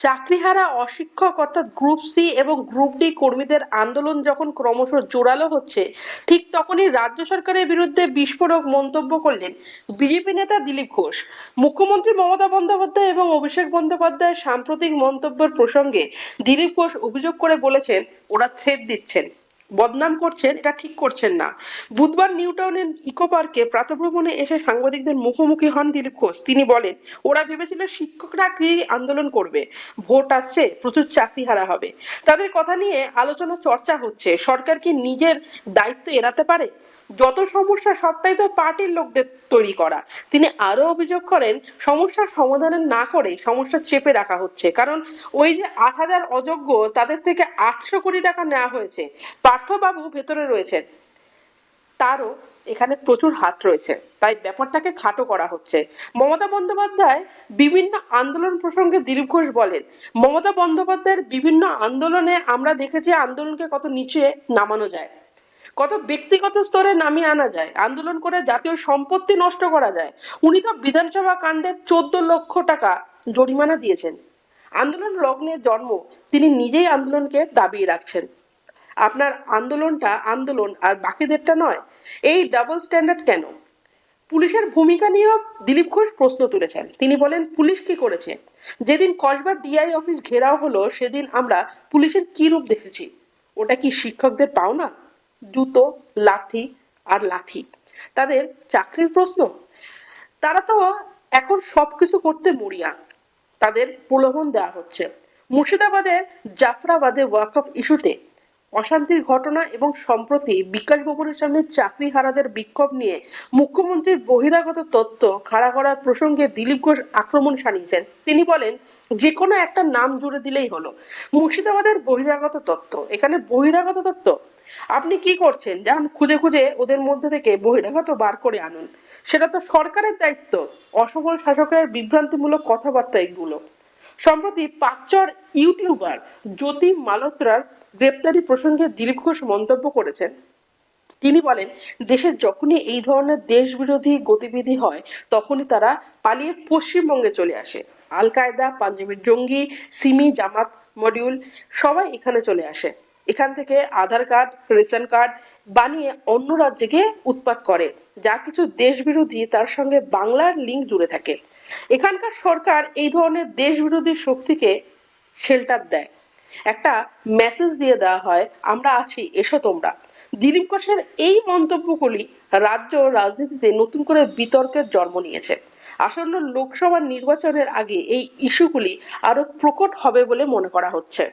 চাকরিহারা অশিক্ষক অর্থাৎ group C এবং গ্রুপ ডি কর্মীদের আন্দোলন যখন ক্রমশ জোরালো হচ্ছে, ঠিক তখনই রাজ্য সরকারের বিরুদ্ধে বিস্ফোরক মন্তব্য করলেন বিজেপি নেতা দিলীপ ঘোষ। মুখ্যমন্ত্রী মমতা বন্দ্যোপাধ্যায় এবং অভিষেক বন্দ্যোপাধ্যায়ের সাম্প্রতিক মন্তব্যের প্রসঙ্গে দিলীপ ঘোষ অভিযোগ করে বলেছেন, ওরা থ্রেট দিচ্ছেন। বদনাম করছেন, এটা ঠিক করছেন না। বুধবার নিউটাউনের ইকো পার্কে প্রাতভ্রমণে এসে সাংবাদিকদের মুখোমুখি হন দিলীপ ঘোষ। তিনি বলেন, ওরা ভেবেছিল শিক্ষকরা কি আন্দোলন করবে। ভোট আসছে, প্রচুর চাকরি হারা হবে। তাদের কথা নিয়ে আলোচনা চর্চা হচ্ছে। সরকার কি নিজের দায়িত্ব এড়াতে পারে? যত সমস্যা সবটাই তো পার্টির লোকদের তৈরি করা। তিনি আরও অভিযোগ করেন সমস্যার সমাধান না করে সমস্যা চেপে রাখা হচ্ছে। কারণ ওই যে আট হাজার অযোগ্য, তাদের থেকে আটশো কোটি টাকা নেওয়া হয়েছে। পার্থবাবু ভেতরে রয়েছেন। তারও এখানে প্রচুর হাত রয়েছে। তাই ব্যাপারটাকে খাটো করা হচ্ছে। মমতা বন্দ্যোপাধ্যায় বিভিন্ন আন্দোলন প্রসঙ্গে দিলীপ ঘোষ বলেন, মমতা বন্দ্যোপাধ্যায়ের বিভিন্ন আন্দোলনে আমরা দেখেছি আন্দোলনকে কত নিচে নামানো যায়। কত ব্যক্তিগত স্তরে নামিয়ে আনা যায়, আন্দোলন করে জাতীয় সম্পত্তি নষ্ট করা যায়। উনি তো বিধানসভা কাণ্ডে চোদ্দ লক্ষ টাকা জরিমানা দিয়েছেন। আন্দোলন লগ্নের জন্ম, তিনি নিজেই আন্দোলনকে দাবিয়ে রাখছেন। আপনার আন্দোলনটা আন্দোলন আর বাকিদেরটা নয়, এই ডাবল স্ট্যান্ডার্ড কেন? পুলিশের ভূমিকা নিয়েও দিলীপ ঘোষ প্রশ্ন তুলেছেন। তিনি বলেন, পুলিশ কি করেছে? যেদিন কসবার ডিআই অফিস ঘেরাও হলো, সেদিন আমরা পুলিশের কি রূপ দেখেছি? ওটা কি শিক্ষকদের পাওনা? জুতো, লাথি আর লাথি। তাদের চাকরির প্রশ্ন? তারা তো এখন সবকিছু করতে মরিয়া। তাদের প্রলোভন দেওয়া হচ্ছে। মুর্শিদাবাদের জাফরাবাদে ওয়াকফ ইস্যুতে অশান্তির ঘটনা এবং সম্প্রতি বিকাশ ভবনের সামনে চাকরি হারাদের বিক্ষোভ নিয়ে মুখ্যমন্ত্রীর বহিরাগত তথ্য খাড়া করার প্রসঙ্গে দিলীপ ঘোষ আক্রমণ সানিয়েছেন তিনি বলেন যে কোনো একটা নাম জুড়ে দিলেই হলো। মুর্শিদাবাদের বহিরাগত তত্ত্ব। এখানে বহিরাগত তত্ত্ব? আপনি কি করছেন? যান খুঁজে খুঁজে ওদের মধ্যে থেকে বহিরাগত বার করে আনুন। সেটা তো সরকারের দায়িত্ব। অসফল শাসকের বিভ্রান্তিমূলক কথাবার্তা এগুলো। সম্প্রতি পাকচর ইউটিউবার জ্যোতি মালোত্রার গ্রেপ্তারি প্রসঙ্গে দিলীপ ঘোষ মন্তব্য করেছেন। তিনি বলেন, দেশের যখনই এই ধরনের দেশবিরোধী গতিবিধি হয়, তখনই তারা পালিয়ে পশ্চিমবঙ্গে চলে আসে। আল কায়দা পাঞ্জাবের জঙ্গি, সিমি জামাত মডিউল সবাই এখানে চলে আসে। এখান থেকে আধার কার্ড, রেশন কার্ড বানিয়ে অন্য রাজ্যে গিয়ে উৎপাত করে। যা কিছু দেশবিরোধী তার সঙ্গে বাংলার লিঙ্ক জুড়ে থাকে। এখানকার সরকার এই ধরনের দেশবিরোধী শক্তিকে শেল্টার দেয়। একটা মেসেজ দিয়ে দেওয়া হয়, আমরা আছি, এসো তোমরা। দিলীপ ঘোষের এই মন্তব্যগুলি রাজ্য রাজনীতিতে নতুন করে বিতর্কের জন্ম নিয়েছে। আসন্ন লোকসভা নির্বাচনের আগে এই ইস্যুগুলি আরও প্রকট হবে বলে মনে করা হচ্ছে।